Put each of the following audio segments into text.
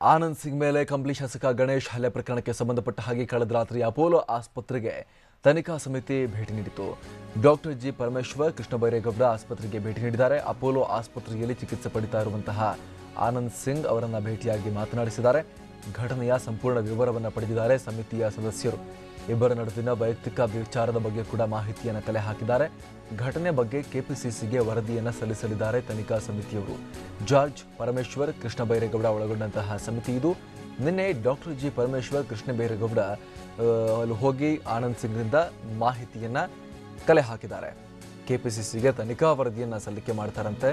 ಆನಂದ್ ಸಿಂಗ್ ಮೇಲೆ ಕಂಪ್ಲಿ ಶಾಸಕ ಗಣೇಶ್ ಹಲ್ಲೆ ಪ್ರಕರಣಕ್ಕೆ ಸಂಬಂಧಪಟ್ಟ ಹಾಗೆ ಕಳೆದ ರಾತ್ರಿ ಅಪೋಲೋ ಆಸ್ಪತ್ರೆಗೆ ತನಿಖಾ ಸಮಿತಿ ಭೇಟಿ ನೀಡಿತು ಡಾಕ್ಟರ್ ಜಿ ಪರಮೇಶ್ವರ್, ಕೃಷ್ಣ ಬೈರೇಗೌಡ ಆಸ್ಪತ್ರೆಗೆ ಭೇಟಿ ನೀಡಿದ್ದಾರೆ. ಅಪೋಲೋ ಆಸ್ಪತ್ರೆಯಲ್ಲಿ ಚಿಕಿತ್ಸೆ ಪಡಿತಾ ಇರುವಂತಹ ಆನಂದ್ ಸಿಂಗ್ ಅವರನ್ನು ಭೇಟಿಯಾಗಿ ಮಾತನಾಡಿಸಿದ್ದಾರೆ. ಘಟನೆಯ ಸಂಪೂರ್ಣ ವಿವರವನ್ನು ಪಡೆದಿದ್ದಾರೆ ಸಮಿತಿಯ ಸದಸ್ಯರು. ಇಬ್ಬರ ನಡುವಿನ ವೈಯಕ್ತಿಕ ವಿಚಾರದ ಬಗ್ಗೆ ಕೂಡ ಮಾಹಿತಿಯನ್ನು ಕಲೆ ಹಾಕಿದ್ದಾರೆ. ಘಟನೆ ಬಗ್ಗೆ ಕೆಪಿಸಿಸಿಗೆ ವರದಿಯನ್ನು ಸಲ್ಲಿಸಲಿದ್ದಾರೆ ತನಿಖಾ ಸಮಿತಿಯವರು. ಜಾರ್ಜ್ ಪರಮೇಶ್ವರ್ ಕೃಷ್ಣ ಬೈರೇಗೌಡ ಒಳಗೊಂಡಂತಹ ಸಮಿತಿ ಇದು. ನಿನ್ನೆ ಡಾಕ್ಟರ್ ಜಿ ಪರಮೇಶ್ವರ್ ಕೃಷ್ಣ ಬೈರೇಗೌಡ ಹೋಗಿ ಆನಂದ್ ಸಿಂಗ್ರಿಂದ ಮಾಹಿತಿಯನ್ನು ಕಲೆ ಹಾಕಿದ್ದಾರೆ. ಕೆಪಿಸಿಸಿಗೆ ತನಿಖಾ ವರದಿಯನ್ನು ಸಲ್ಲಿಕೆ ಮಾಡ್ತಾರಂತೆ.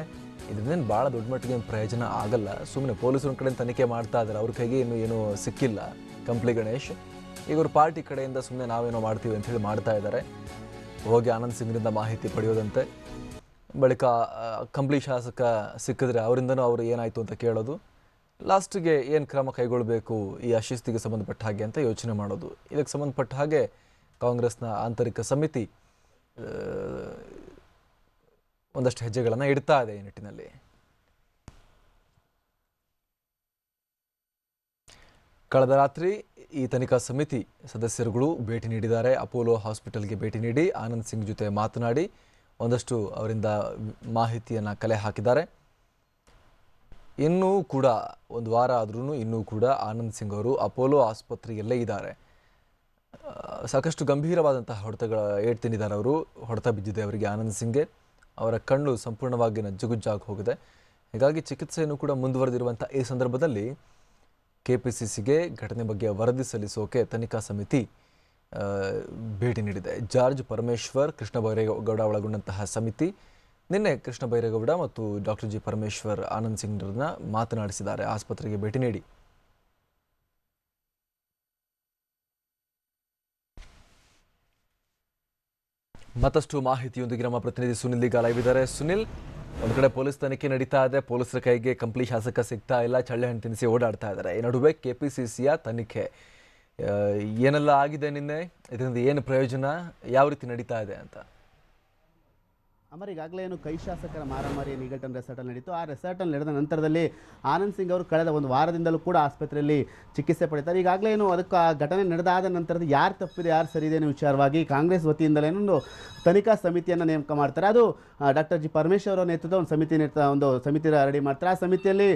ಇದರಿಂದ ಭಾಳ ದೊಡ್ಡ ಮಟ್ಟಿಗೆ ಏನು ಪ್ರಯೋಜನ ಆಗಲ್ಲ. ಸುಮ್ಮನೆ ಪೊಲೀಸರ ಕಡೆ ತನಿಖೆ ಮಾಡ್ತಾ ಇದ್ದಾರೆ ಅವ್ರ ಕೈಗೆ ಇನ್ನೂ ಏನು ಸಿಕ್ಕಿಲ್ಲ. ಕಂಪ್ಲಿ ಗಣೇಶ್. ಈಗ ಅವ್ರ ಪಾರ್ಟಿ ಕಡೆಯಿಂದ ಸುಮ್ಮನೆ ನಾವೇನೋ ಮಾಡ್ತೀವಿ ಅಂತ ಹೇಳಿ ಮಾಡ್ತಾ ಇದ್ದಾರೆ ಹೋಗಿ ಆನಂದ್ ಸಿಂಗ್ರಿಂದ ಮಾಹಿತಿ ಪಡೆಯೋದಂತೆ. ಬಳಿಕ ಕಂಪ್ಲಿ ಶಾಸಕ ಸಿಕ್ಕಿದ್ರೆ ಅವರಿಂದನೂ ಅವರು ಏನಾಯಿತು ಅಂತ ಕೇಳೋದು. ಲಾಸ್ಟಿಗೆ ಏನು ಕ್ರಮ ಕೈಗೊಳ್ಳಬೇಕು ಈ ಅಶಿಸ್ತಿಗೆ ಸಂಬಂಧಪಟ್ಟ ಹಾಗೆ ಅಂತ ಯೋಚನೆ ಮಾಡೋದು. ಇದಕ್ಕೆ ಸಂಬಂಧಪಟ್ಟ ಹಾಗೆ ಕಾಂಗ್ರೆಸ್ನ ಆಂತರಿಕ ಸಮಿತಿ ಒಂದಷ್ಟು ಹೆಜ್ಜೆಗಳನ್ನು ಇಡ್ತಾ ಇದೆ ಈ ನಿಟ್ಟಿನಲ್ಲಿ. ಕಳೆದ ರಾತ್ರಿ ಈ ತನಿಖಾ ಸಮಿತಿ ಸದಸ್ಯರುಗಳು ಭೇಟಿ ನೀಡಿದ್ದಾರೆ. ಅಪೋಲೋ ಹಾಸ್ಪಿಟಲ್ಗೆ ಭೇಟಿ ನೀಡಿ ಆನಂದ್ ಸಿಂಗ್ ಜೊತೆ ಮಾತನಾಡಿ ಒಂದಷ್ಟು ಅವರಿಂದ ಮಾಹಿತಿಯನ್ನು ಕಲೆ ಹಾಕಿದ್ದಾರೆ. ಇನ್ನೂ ಕೂಡ ಒಂದು ವಾರ ಆದ್ರೂ ಇನ್ನೂ ಕೂಡ ಆನಂದ್ ಸಿಂಗ್ ಅವರು ಅಪೋಲೋ ಆಸ್ಪತ್ರೆಯಲ್ಲೇ ಇದ್ದಾರೆ. ಸಾಕಷ್ಟು ಗಂಭೀರವಾದಂತಹ ಹೊಡೆತಗಳ ಏಟ್ ತಿಂದಿದ್ದಾರೆ ಅವರು. ಹೊಡೆತ ಬಿದ್ದಿದೆ ಅವರಿಗೆ ಆನಂದ್ ಸಿಂಗ್ಗೆ. ಅವರ ಕಣ್ಣು ಸಂಪೂರ್ಣವಾಗಿ ನಜ್ಜುಗುಜ್ಜಾಗಿ ಹೋಗಿದೆ. ಹೀಗಾಗಿ ಚಿಕಿತ್ಸೆಯನ್ನು ಕೂಡ ಮುಂದುವರೆದಿರುವಂಥ ಈ ಸಂದರ್ಭದಲ್ಲಿ ಕೆ ಪಿ ಸಿ ಸಿಗೆ ಘಟನೆ ಬಗ್ಗೆ ವರದಿ ಸಲ್ಲಿಸೋಕೆ ತನಿಖಾ ಸಮಿತಿ ಭೇಟಿ ನೀಡಿದೆ. ಜಾರ್ಜ್ ಪರಮೇಶ್ವರ್, ಕೃಷ್ಣ ಬೈರೇಗೌಡ ಒಳಗೊಂಡಂತಹ ಸಮಿತಿ ನಿನ್ನೆ ಕೃಷ್ಣ ಬೈರೇಗೌಡ ಮತ್ತು ಡಾಕ್ಟರ್ ಜಿ ಪರಮೇಶ್ವರ್ ಆನಂದ್ ಸಿಂಗ್ರನ್ನ ಮಾತನಾಡಿಸಿದ್ದಾರೆ. ಆಸ್ಪತ್ರೆಗೆ ಭೇಟಿ ನೀಡಿ. ಮತ್ತಷ್ಟು ಮಾಹಿತಿಯೊಂದಿಗೆ ನಮ್ಮ ಪ್ರತಿನಿಧಿ ಸುನಿಲ್ ಈಗ ಲೈವ್ ಇದ್ದಾರೆ ಸುನಿಲ್, ಒಂದು ಕಡೆ ಪೊಲೀಸ್ ತನಿಖೆ ನಡೀತಾ ಇದೆ. ಪೊಲೀಸರ ಕೈಗೆ ಕಂಪ್ಲಿ ಶಾಸಕ ಸಿಗ್ತಾ ಇಲ್ಲ. ಚಳ್ಳೆ ಹಣ್ಣು ತಿನ್ನಿಸಿ ಓಡಾಡ್ತಾ ಇದ್ದಾರೆ. ಈ ನಡುವೆ ಕೆ ಪಿ ಸಿ ಸಿಯ ತನಿಖೆ ಏನೆಲ್ಲ ಆಗಿದೆ ನಿನ್ನೆ? ಇದರಿಂದ ಏನು ಪ್ರಯೋಜನ? ಯಾವ ರೀತಿ ನಡೀತಾ ಇದೆ ಅಂತ? ಅಮರ್ ಈಗಾಗಲೇ ಏನು ಕೈ ಶಾಸಕರ ಮಾರಾಮಾರಿ ಏನು ಈಗಲ್ಟನ್ ರೆಸಾರ್ಟಲ್ಲಿ ನಡೀತು ಆ ರೆಸಾರ್ಟಲ್ಲಿ ನಡೆದ ನಂತರದಲ್ಲಿ ಆನಂದ್ ಸಿಂಗ್ ಅವರು ಕಳೆದ ಒಂದು ವಾರದಿಂದಲೂ ಕೂಡ ಆಸ್ಪತ್ರೆಯಲ್ಲಿ ಚಿಕಿತ್ಸೆ ಪಡೀತಾರೆ ಈಗಾಗಲೇ ಏನು ಅದಕ್ಕೆ ಆ ಘಟನೆ ನಡೆದಾದ ನಂತರದ ಯಾರು ತಪ್ಪಿದೆ ಯಾರು ಸರಿ ಇದೆ ಅನ್ನೋ ವಿಚಾರವಾಗಿ ಕಾಂಗ್ರೆಸ್ ವತಿಯಿಂದಲೇ ಒಂದು ತನಿಖಾ ಸಮಿತಿಯನ್ನು ನೇಮಕ ಮಾಡ್ತಾರೆ. ಅದು ಡಾಕ್ಟರ್ ಜಿ ಪರಮೇಶ್ವರ್ ಅವರ ನೇತೃತ್ವದ ಒಂದು ಸಮಿತಿ ನೇತೃತ್ವ ಒಂದು ಸಮಿತಿ ರೆಡಿ ಮಾಡ್ತಾರೆ. ಆ ಸಮಿತಿಯಲ್ಲಿ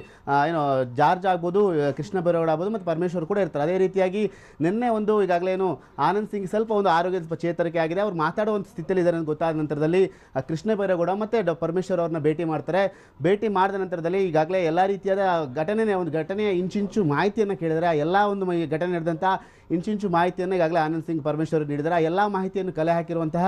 ಏನು ಜಾರ್ಜ್ ಆಗ್ಬೋದು ಕೃಷ್ಣ ಬೈರೇಗೌಡ ಆಗ್ಬೋದು ಮತ್ತು ಪರಮೇಶ್ವರ್ ಕೂಡ ಇರ್ತಾರೆ. ಅದೇ ರೀತಿಯಾಗಿ ನಿನ್ನೆ ಒಂದು ಈಗಾಗಲೇ ಏನು ಆನಂದ್ ಸಿಂಗ್ ಸ್ವಲ್ಪ ಒಂದು ಆರೋಗ್ಯದ ಚೇತರಿಕೆ ಆಗಿದೆ. ಅವ್ರು ಮಾತಾಡೋ ಒಂದು ಸ್ಥಿತಿಯಲ್ಲಿ ಇದ್ದಾರೆ ಗೊತ್ತಾದ ನಂತರದಲ್ಲಿ ಆ, ಕೃಷ್ಣ ಬೈರೇಗೌಡ ಮತ್ತು ಪರಮೇಶ್ವರ್ ಅವ್ರನ್ನ ಭೇಟಿ ಮಾಡ್ತಾರೆ. ಭೇಟಿ ಮಾಡಿದ ನಂತರದಲ್ಲಿ ಈಗಾಗಲೇ ಎಲ್ಲ ರೀತಿಯಾದ ಘಟನೆ ಒಂದು ಘಟನೆಯ ಇಂಚಿಂಚು ಮಾಹಿತಿಯನ್ನು ಕೇಳಿದರೆ ಎಲ್ಲ ಒಂದು ಘಟನೆ ನಡೆದಂಥ ಇಂಚಿಂಚು ಮಾಹಿತಿಯನ್ನು ಈಗಾಗಲೇ ಆನಂದ್ ಸಿಂಗ್ ಪರಮೇಶ್ವರ್ ನೀಡಿದ್ದಾರೆ. ಆ ಎಲ್ಲ ಮಾಹಿತಿಯನ್ನು ಕಲೆ ಹಾಕಿರುವಂತಹ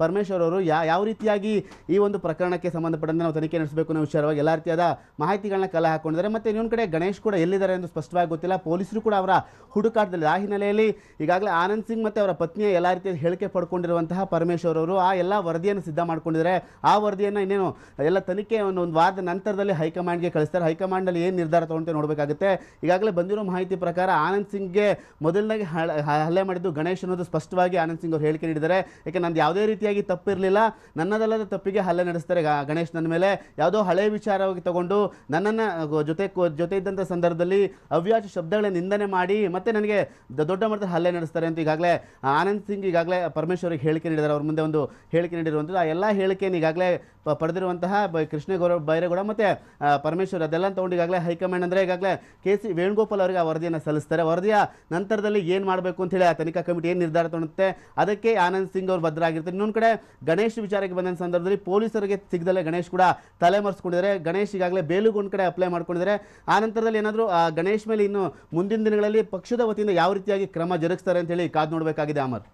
ಪರಮೇಶ್ವರ್ ಅವರು ಯಾವ ರೀತಿಯಾಗಿ ಈ ಒಂದು ಪ್ರಕರಣಕ್ಕೆ ಸಂಬಂಧಪಟ್ಟಂತೆ ನಾವು ತನಿಖೆ ನಡೆಸಬೇಕು ಅನ್ನೋ ವಿಚಾರವಾಗಿ ಎಲ್ಲ ರೀತಿಯಾದ ಮಾಹಿತಿಗಳನ್ನ ಕಲೆ ಹಾಕೊಂಡಿದ್ದಾರೆ. ಮತ್ತು ಇನ್ನೊಂದು ಕಡೆ ಗಣೇಶ್ ಕೂಡ ಎಲ್ಲಿದ್ದಾರೆ ಎಂದು ಸ್ಪಷ್ಟವಾಗಿ ಗೊತ್ತಿಲ್ಲ. ಪೊಲೀಸರು ಕೂಡ ಅವರ ಹುಡುಕಾಟದಲ್ಲಿ ಆ ಹಿನ್ನೆಲೆಯಲ್ಲಿ ಈಗಾಗಲೇ ಆನಂದ್ ಸಿಂಗ್ ಮತ್ತು ಅವರ ಪತ್ನಿಯ ಎಲ್ಲ ರೀತಿಯ ಹೇಳಿಕೆ ಪಡ್ಕೊಂಡಿರುವಂತಹ ಪರಮೇಶ್ವರ್ ಅವರು ಆ ಎಲ್ಲ ವರದಿಯನ್ನು ಸಿದ್ಧ ಮಾಡ್ಕೊಂಡಿದ್ದಾರೆ. ಆ ವರದಿಯನ್ನು ಇನ್ನೇನು ಎಲ್ಲ ತನಿಖೆ ಒಂದು ಒಂದು ವಾರದ ನಂತರದಲ್ಲಿ ಹೈಕಮಾಂಡ್ಗೆ ಕಳಿಸ್ತಾರೆ. ಹೈಕಮಾಂಡಲ್ಲಿ ಏನು ನಿರ್ಧಾರ ತೊಗೊಂಡು ನೋಡಬೇಕಾಗುತ್ತೆ. ಈಗಾಗಲೇ ಬಂದಿರೋ ಮಾಹಿತಿ ಪ್ರಕಾರ ಆನಂದ್ ಸಿಂಗ್ಗೆ ಮೊದಲನಾಗಿ ಹಳ- ಹಲ್ಲೆ ಮಾಡಿದ್ದು ಗಣೇಶ್ ಅನ್ನೋದು ಸ್ಪಷ್ಟವಾಗಿ ಆನಂದ್ ಸಿಂಗ್ ಅವರು ಹೇಳಿಕೆ ನೀಡಿದ್ದಾರೆ. ಯಾಕೆ ನಂದು ಯಾವುದೇ ರೀತಿಯಾಗಿ ತಪ್ಪಿರಲಿಲ್ಲ. ನನ್ನದಲ್ಲದ ತಪ್ಪಿಗೆ ಹಲ್ಲೆ ನಡೆಸ್ತಾರೆ ಗಣೇಶ್ ನನ್ನ ಮೇಲೆ. ಯಾವುದೋ ಹಳೆ ವಿಚಾರವಾಗಿ ತಗೊಂಡು ನನ್ನನ್ನು ಜೊತೆ ಜೊತೆ ಇದ್ದಂಥ ಸಂದರ್ಭದಲ್ಲಿ ಅವ್ಯಾಜ ಶಬ್ದಗಳ ನಿಂದನೆ ಮಾಡಿ ಮತ್ತೆ ನನಗೆ ದೊಡ್ಡ ಮಟ್ಟದ ಹಲ್ಲೆ ನಡೆಸ್ತಾರೆ ಅಂತ ಈಗಾಗಲೇ ಆನಂದ್ ಸಿಂಗ್ ಈಗಾಗಲೇ ಪರಮೇಶ್ವರಿಗೆ ಹೇಳಿಕೆ ನೀಡಿದ್ದಾರೆ. ಅವ್ರ ಮುಂದೆ ಒಂದು ಹೇಳಿಕೆ ನೀಡಿರುವಂಥದ್ದು. ಆ ಎಲ್ಲ ಹೇಳಿಕೆಯನ್ನು ಈಗಾಗಲೇ ಪಡೆದಿರುವಂತಹ ಕೃಷ್ಣೇಗೌಡ, ಬೈರೇಗೌಡ ಮತ್ತು ಪರಮೇಶ್ವರ್ ಅದೆಲ್ಲ ತೊಗೊಂಡು ಈಗಾಗಲೇ ಹೈಕಮಾಂಡ್ ಅಂದರೆ ಈಗಾಗಲೇ ಕೆ ಸಿ ವೇಣುಗೋಪಾಲ್ ಅವರಿಗೆ ಆ ವರದಿಯನ್ನು ಸಲ್ಲಿಸ್ತಾರೆ. ವರದಿಯ ನಂತರದಲ್ಲಿ ಏನು ಮಾಡಬೇಕು ಅಂತ ಹೇಳಿ ಆ ತನಿಖಾ ಕಮಿಟಿ ಏನು ನಿರ್ಧಾರ ತೊಗೊಳುತ್ತೆ ಅದಕ್ಕೆ ಆನಂದ್ ಸಿಂಗ್ ಅವರು ಭದ್ರಾಗಿರ್ತಾರೆ. ಇನ್ನೊಂದು ಕಡೆ ಗಣೇಶ್ ವಿಚಾರಕ್ಕೆ ಬಂದಂಥ ಸಂದರ್ಭದಲ್ಲಿ ಪೊಲೀಸರಿಗೆ ಸಿಗದಲ್ಲೇ ಗಣೇಶ್ ಕೂಡ ತಲೆಮರೆಸ್ಕೊಂಡಿದ್ದಾರೆ ಗಣೇಶ್ ಈಗಾಗಲೇ ಬೇಲುಗೆ ಒಂದು ಕಡೆ ಅಪ್ಲೈ ಮಾಡ್ಕೊಂಡಿದ್ದಾರೆ. ಆ ನಂತರದಲ್ಲಿ ಏನಾದರೂ, ಆ ಗಣೇಶ್ ಮೇಲೆ ಇನ್ನು ಮುಂದಿನ ದಿನಗಳಲ್ಲಿ ಪಕ್ಷದ ವತಿಯಿಂದ ಯಾವ ರೀತಿಯಾಗಿ ಕ್ರಮ ಜರುಗಿಸ್ತಾರೆ ಅಂತ ಹೇಳಿ ಕಾದು ನೋಡಬೇಕಾಗಿದೆ ಅಮರ್.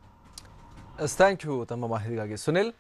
ಥ್ಯಾಂಕ್ ಯು ತಮ್ಮ ಮಾಹಿತಿಗಾಗಿ. ಸುನಿಲ್?